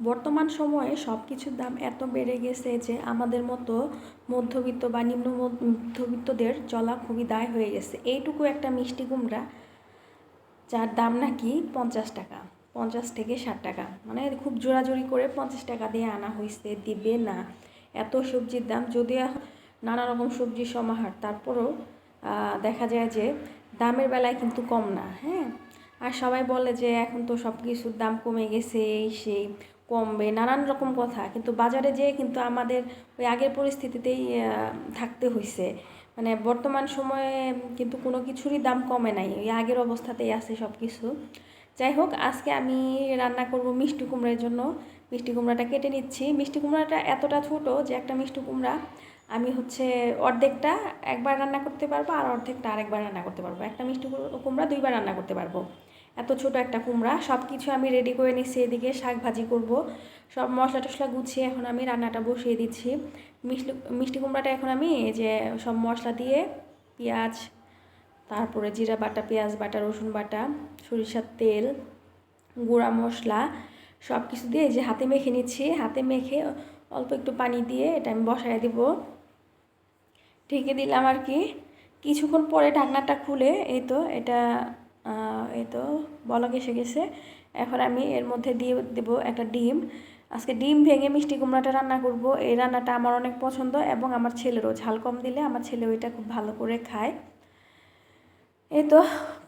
বর্তমান সময়ে সব কিছুর দাম এত বেড়ে গেছে যে আমাদের মতো মধ্যবিত্ত বা নিম্ন মধ্যবিত্তদের চলা খুবই দায় হয়ে গেছে। এইটুকু একটা মিষ্টি কুমড়া, যার দাম নাকি পঞ্চাশ টাকা, পঞ্চাশ থেকে ষাট টাকা। মানে খুব জোরাজোরি করে পঞ্চাশ টাকা দিয়ে আনা হয়েছে দিবে না। এত সবজির দাম, যদিও নানা রকম সবজির সমাহার, তারপরেও দেখা যায় যে দামের বেলায় কিন্তু কম না হ্যাঁ? আর সবাই বলে যে এখন তো সব কিছুর দাম কমে গেছে, এই সেই। কমবে, নানান রকম কথা। কিন্তু বাজারে যেয়ে কিন্তু আমাদের ওই আগের পরিস্থিতিতেই থাকতে হয়েছে মানে বর্তমান সময়ে কিন্তু কোনো কিছুরই দাম কমে নাই। ওই আগের অবস্থাতেই আছে সব কিছু যাই হোক, আজকে আমি রান্না করব মিষ্টি কুমড়ার জন্য। মিষ্টি কুমড়াটা কেটে নিচ্ছি। মিষ্টি কুমড়াটা এতটা ছোটো যে একটা মিষ্টি কুমড়া। আমি হচ্ছে অর্ধেকটা একবার রান্না করতে পারব আর অর্ধেকটা আরেকবার রান্না করতে পারব। একটা মিষ্টি কুমড়া দুইবার রান্না করতে পারব। এত ছোট একটা কুমড়া সব কিছু আমি রেডি করে নিচ্ছি এদিকে শাক ভাজি করব। সব মশলা টশলা গুছিয়ে এখন আমি রান্নাটা বসিয়ে দিচ্ছি। মিষ্টি মিষ্টি কুমড়াটা এখন আমি যে সব মশলা দিয়ে, পেঁয়াজ, তারপরে জিরা বাটা, পেঁয়াজ বাটা, রসুন বাটা, সরিষার তেল, গুঁড়া মশলা সব কিছু দিয়ে এই যে হাতে মেখে নিচ্ছি। হাতে মেখে অল্প একটু পানি দিয়ে এটা আমি বসায় দিব। ঢেকে দিলাম আর কি। কিছুক্ষণ পরে ঢাকনাটা খুলে, এই তো এটা এই তো বলক এসে গেছে। এখন আমি এর মধ্যে দিয়ে দেবো একটা ডিম। আজকে ডিম ভেঙে মিষ্টি কুমড়াটা রান্না করব। এই রান্নাটা আমার অনেক পছন্দ এবং আমার ছেলেরও। ঝাল কম দিলে আমার ছেলে ওইটা খুব ভালো করে খায়। এই তো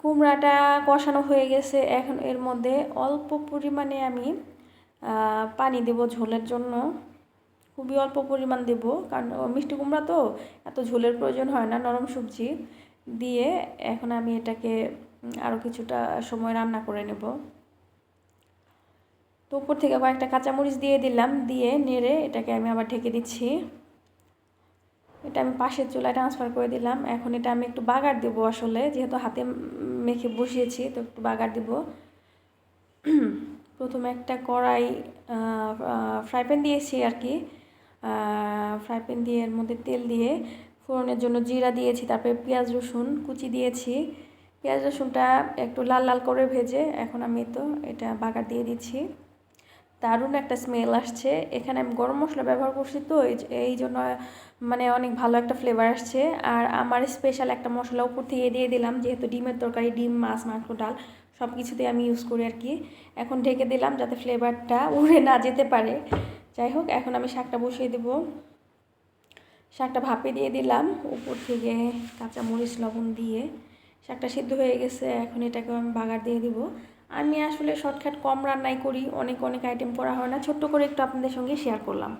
কুমড়াটা কষানো হয়ে গেছে। এখন এর মধ্যে অল্প পরিমাণে আমি পানি দেব ঝোলের জন্য। খুবই অল্প পরিমাণ দেব। কারণ মিষ্টি কুমড়া তো, এত ঝোলের প্রয়োজন হয় না নরম সবজি। দিয়ে এখন আমি এটাকে আরও কিছুটা সময় রান্না করে নেব। তো উপর থেকে কয়েকটা কাঁচামরিচ দিয়ে দিলাম, দিয়ে নেড়ে এটাকে আমি আবার ঢেকে দিচ্ছি। এটা আমি পাশের চুলায় ট্রান্সফার করে দিলাম। এখন এটা আমি একটু বাগার দেবো আসলে, যেহেতু হাতে মেখে বসিয়েছি, তো একটু বাগার দেবো। প্রথমে একটা কড়াই ফ্রাই প্যান দিয়েছি আর কি। ফ্রাই প্যান দিয়ে এর মধ্যে তেল দিয়ে ফোড়নের জন্য জিরা দিয়েছি, তারপরে পেঁয়াজ রসুন কুচি দিয়েছি। পেঁয়াজ রসুনটা একটু লাল লাল করে ভেজে এখন আমি তো এটা বাগার দিয়ে দিচ্ছি। দারুণ একটা স্মেল আসছে। এখানে আমি গরম মশলা ব্যবহার করছি তো, এই জন্য মানে অনেক ভালো একটা ফ্লেভার আসছে। আর আমার স্পেশাল একটা মশলা উপর থেকে দিয়ে দিলাম, যেহেতু ডিমের তরকারি, ডিম, মাছ, মাংস, ডাল সব কিছুতেই আমি ইউজ করি আর কি। এখন ঢেকে দিলাম যাতে ফ্লেভারটা উড়ে না যেতে পারে। যাই হোক, এখন আমি শাকটা বসিয়ে দেবো। শাকটা ভাপে দিয়ে দিলাম, উপর থেকে কাঁচা মরিচ লবণ দিয়ে। শাকটা সিদ্ধ হয়ে গেছে, এখন এটাকে আমি বাগার দিয়ে দিব। আমি আসলে শর্টকাট কম রান্নাই করি, অনেক অনেক আইটেম করা হয় না, ছোট্ট করে একটু আপনাদের সঙ্গে শেয়ার করলাম।